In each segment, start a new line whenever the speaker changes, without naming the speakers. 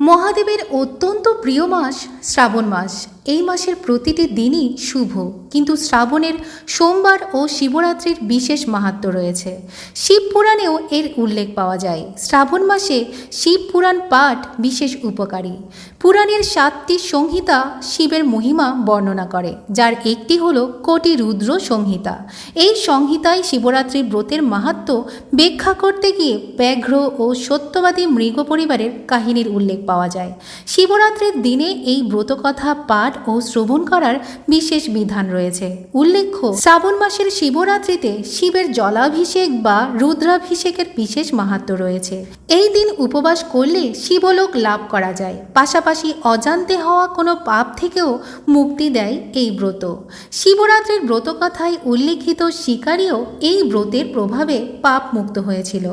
মহাদেবের অত্যন্ত প্রিয় মাস শ্রাবণ মাস। এই মাসের প্রতিটি দিনই শুভ, কিন্তু শ্রাবণের সোমবার ও শিবরাত্রির বিশেষ মাহাত্ম্য রয়েছে। শিব পুরাণেও এর উল্লেখ পাওয়া যায়। শ্রাবণ মাসে শিব পুরাণ পাঠ বিশেষ উপকারী। পুরাণের সাতটি সংহিতা শিবের মহিমা বর্ণনা করে, যার একটি হল কোটি রুদ্র সংহিতা। এই সংহিতায় শিবরাত্রি ব্রতের মাহাত্ম্য ব্যাখ্যা করতে গিয়ে ব্যাঘ্র ও সত্যবাদী মৃগ পরিবারের কাহিনীর উল্লেখ পাওয়া যায়। শিবরাত্রির দিনে এই ব্রতকথা পাঠ ও শ্রবণ করার বিশেষ বিধান রয়েছে। উল্লেখ্য, শ্রাবণ মাসের শিবরাত্রিতে শিবের জলাভিষেক বা রুদ্রাভিষেকের বিশেষ মাহাত্ম্য রয়েছে। এই দিন উপবাস করলে শিবলোক লাভ করা যায়। পাশাপাশি অজান্তে হওয়া কোনো পাপ থেকেও মুক্তি দেয় এই ব্রত। শিবরাত্রির ব্রতকথায় উল্লিখিত শিকারীও এই ব্রতের প্রভাবে পাপ মুক্ত হয়েছিল।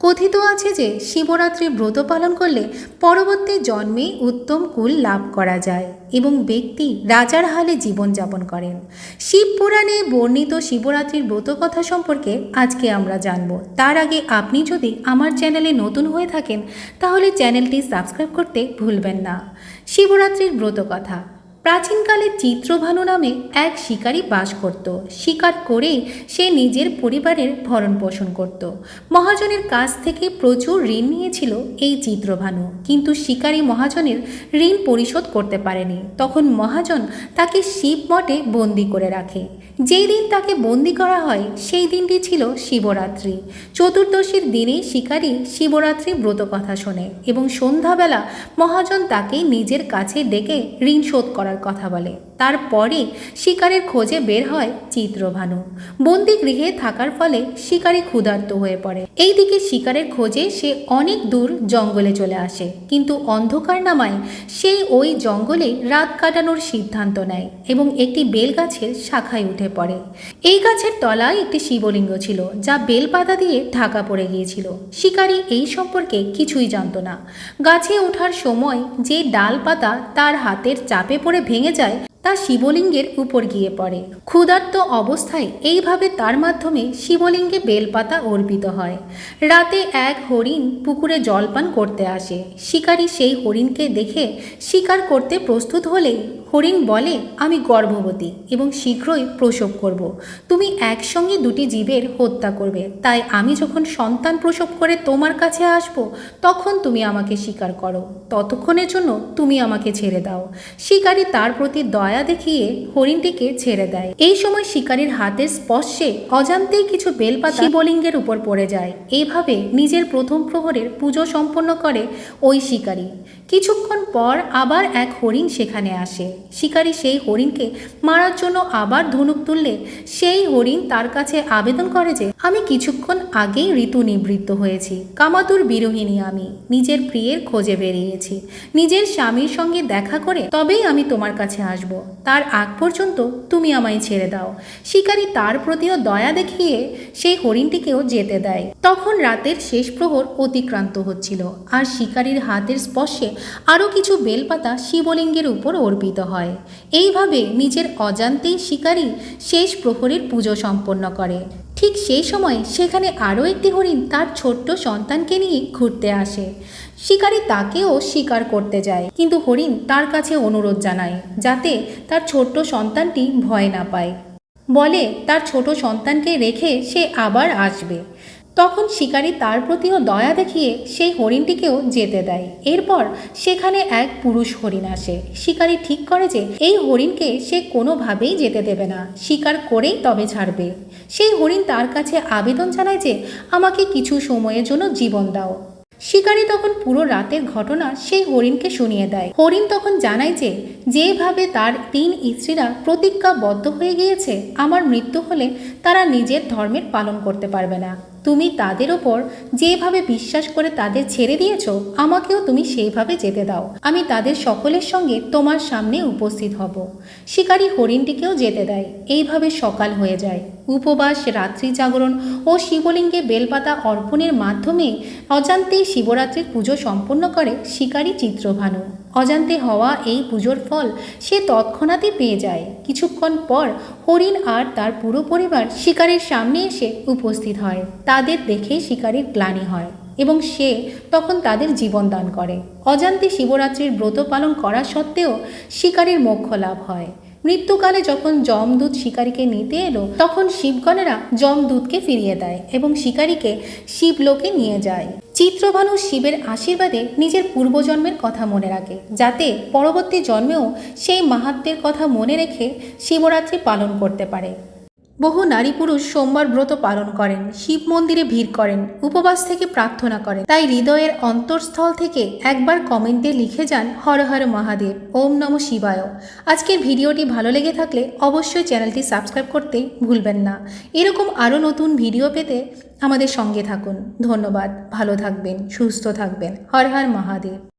কথিত আছে যে শিবরাত্রি ব্রত পালন করলে পরবর্তী জন্মে উত্তম কুল লাভ করা যায় এবং ব্যক্তি রাজার হালে জীবনযাপন করেন। শিব পুরাণে বর্ণিত শিবরাত্রির ব্রত কথা সম্পর্কে আজকে আমরা জানব। তার আগে আপনি যদি আমার চ্যানেলে নতুন হয়ে থাকেন, তাহলে চ্যানেলটি সাবস্ক্রাইব করতে ভুলবেন না। শিবরাত্রির ব্রত কথা। প্রাচীনকালে চিত্রভানু নামে এক শিকারী বাস করত। শিকার করেই সে নিজের পরিবারের ভরণ পোষণ করত। মহাজনের কাছ থেকে প্রচুর ঋণ নিয়েছিল এই চিত্রভানু। কিন্তু শিকারী মহাজনের ঋণ পরিশোধ করতে পারেনি। তখন মহাজন তাকে শিব মঠে বন্দি করে রাখে। যেই দিন তাকে বন্দি করা হয়, সেই দিনটি ছিল শিবরাত্রি। চতুর্দশীর দিনে শিকারী শিবরাত্রি ব্রত কথা শোনে এবং সন্ধ্যাবেলা মহাজন তাকে নিজের কাছে ডেকে ঋণ শোধ করার কথা বলে। তারপরে শিকারের খোঁজে বের হয় চিত্রভানু। বন্দি গৃহে থাকার ফলে শিকারী ক্ষুধার্ত হয়ে পড়ে। এইদিকে শিকারের খোঁজে সে অনেক দূর জঙ্গলে চলে আসে। কিন্তু অন্ধকার নামায় সে ওই জঙ্গলে রাত কাটানোর সিদ্ধান্ত নেয় এবং একটি বেল গাছের শাখায় উঠে পড়ে। এই গাছের তলায় একটি শিবলিঙ্গ ছিল, যা বেলপাতা দিয়ে ঢাকা পড়ে গিয়েছিল। শিকারী এই সম্পর্কে কিছুই জানত না। গাছে ওঠার সময় যে ডাল পাতা তার হাতের চাপে পড়ে ভেঙে যায় তা শিবলিঙ্গের উপর গিয়ে পড়ে। ক্ষুধার্ত অবস্থায় এইভাবে তার মাধ্যমে শিবলিঙ্গে বেলপাতা অর্পিত হয়। রাতে এক হরিণ পুকুরে জলপান করতে আসে। শিকারী সেই হরিণকে দেখে শিকার করতে প্রস্তুত হলেই হরিণ বলে, আমি গর্ভবতী এবং শীঘ্রই প্রসব করব। তুমি একসঙ্গে দুটি জীবের হত্যা করবে। তাই আমি যখন সন্তান প্রসব করে তোমার কাছে আসব, তখন তুমি আমাকে স্বীকার করো। ততক্ষণের জন্য তুমি আমাকে ছেড়ে দাও। শিকারী তার প্রতি দয়া দেখিয়ে হরিণটিকে ছেড়ে দেয়। এই সময় শিকারীর হাতের স্পর্শে অজান্তেই কিছু বেলপাতা শিবলিঙ্গের উপর পড়ে যায়। এইভাবে নিজের প্রথম প্রহরের পুজো সম্পন্ন করে ওই শিকারী। কিছুক্ষণ পর আবার এক হরিণ সেখানে আসে। শিকারী সেই হরিণকে মারার জন্য আবার ধনুক তুললে সেই হরিণ তার কাছে আবেদন করে যে আমি কিছুক্ষণ আগেই ঋতু নিবৃত্ত হয়েছি। কামাতুর বিরোহিনী আমি। নিজের প্রিয়ের খোঁজে বেরিয়েছি। নিজের স্বামীর সঙ্গে দেখা করে তবেই আমি তোমার কাছে আসব। তার আগ পর্যন্ত তুমি আমায় ছেড়ে দাও। শিকারী তার প্রতিও দয়া দেখিয়ে সেই হরিণটিকেও যেতে দেয়। তখন রাতের শেষ প্রহর অতিক্রান্ত হচ্ছিল। আর শিকারীর হাতের স্পর্শে আরও কিছু বেলপাতা শিবলিঙ্গের উপর অর্পিত হয়। এইভাবে নিজের অজান্তেই শিকারী শেষ প্রহরের পুজো সম্পন্ন করে। ঠিক সেই সময় সেখানে আরও একটি হরিণ তার ছোট্ট সন্তানকে নিয়ে ঘুরতে আসে। শিকারী তাকেও শিকার করতে যায়। কিন্তু হরিণ তার কাছে অনুরোধ জানায়, যাতে তার ছোট্ট সন্তানটি ভয় না পায়। বলে, তার ছোট সন্তানকে রেখে সে আবার আসবে। তখন শিকারী তার প্রতিও দয়া দেখিয়ে সেই হরিণটিকেও যেতে দেয়। এরপর সেখানে এক পুরুষ হরিণ আসে। শিকারী ঠিক করে যে এই হরিণকে সে কোনোভাবেই যেতে দেবে না। শিকার করেই তবে ছাড়বে। সেই হরিণ তার কাছে আবেদন জানায় যে আমাকে কিছু সময়ের জন্য জীবন দাও। শিকারী তখন পুরো রাতের ঘটনা সেই হরিণকে শুনিয়ে দেয়। হরিণ তখন জানায় যে যেভাবে তার তিন স্ত্রীরা প্রতিজ্ঞাবদ্ধ হয়ে গিয়েছে, আমার মৃত্যু হলে তারা নিজের ধর্মের পালন করতে পারবে না। তুমি তাদের ওপর যেভাবে বিশ্বাস করে তাদের ছেড়ে দিয়েছ, আমাকেও তুমি সেইভাবে যেতে দাও। আমি তাদের সকলের সঙ্গে তোমার সামনে উপস্থিত হব। শিকারী হরিণটিকেও যেতে দেয়। এইভাবে সকাল হয়ে যায়। উপবাস, রাত্রি জাগরণ ও শিবলিঙ্গে বেলপাতা অর্পণের মাধ্যমে অজান্তেই শিবরাত্রির পুজো সম্পন্ন করে শিকারী চিত্রভানু। অজান্তে হওয়া এই পুজোর ফল সে তৎক্ষণাৎই পেয়ে যায়। কিছুক্ষণ পর হরিণ আর তার পুরো পরিবার শিকারের সামনে এসে উপস্থিত হয়। তাদের দেখে শিকারীর গ্লানি হয় এবং সে তখন তাদের জীবন দান করে। অজান্তে শিবরাত্রির ব্রত পালন করা সত্ত্বেও শিকারীর মোক্ষ লাভ হয়। মৃত্যুকালে যখন যমদূত শিকারীকে নিতে এলো, তখন শিবগণেরা যমদূতকে ফিরিয়ে দেয় এবং শিকারীকে শিবলোকে নিয়ে যায়। চিত্রভানু শিবের আশীর্বাদে নিজের পূর্বজন্মের কথা মনে রাখে, যাতে পরবর্তী জন্মেও সেই মাহাত্মের কথা মনে রেখে শিবরাত্রি পালন করতে পারে। বহু নারী পুরুষ সোমবার ব্রত পালন করেন, শিব মন্দিরে ভিড় করেন, উপবাস থেকে প্রার্থনা করেন। তাই হৃদয়ের অন্তঃস্থল থেকে একবার কমেন্টে লিখে যান হর হর মহাদেব, ওম নম শিবায়। আজকের ভিডিওটি ভালো লেগে থাকলে অবশ্যই চ্যানেলটি সাবস্ক্রাইব করতে ভুলবেন না। এরকম আরও নতুন ভিডিও পেতে আমাদের সঙ্গে থাকুন। ধন্যবাদ। ভালো থাকবেন, সুস্থ থাকবেন। হর হর মহাদেব।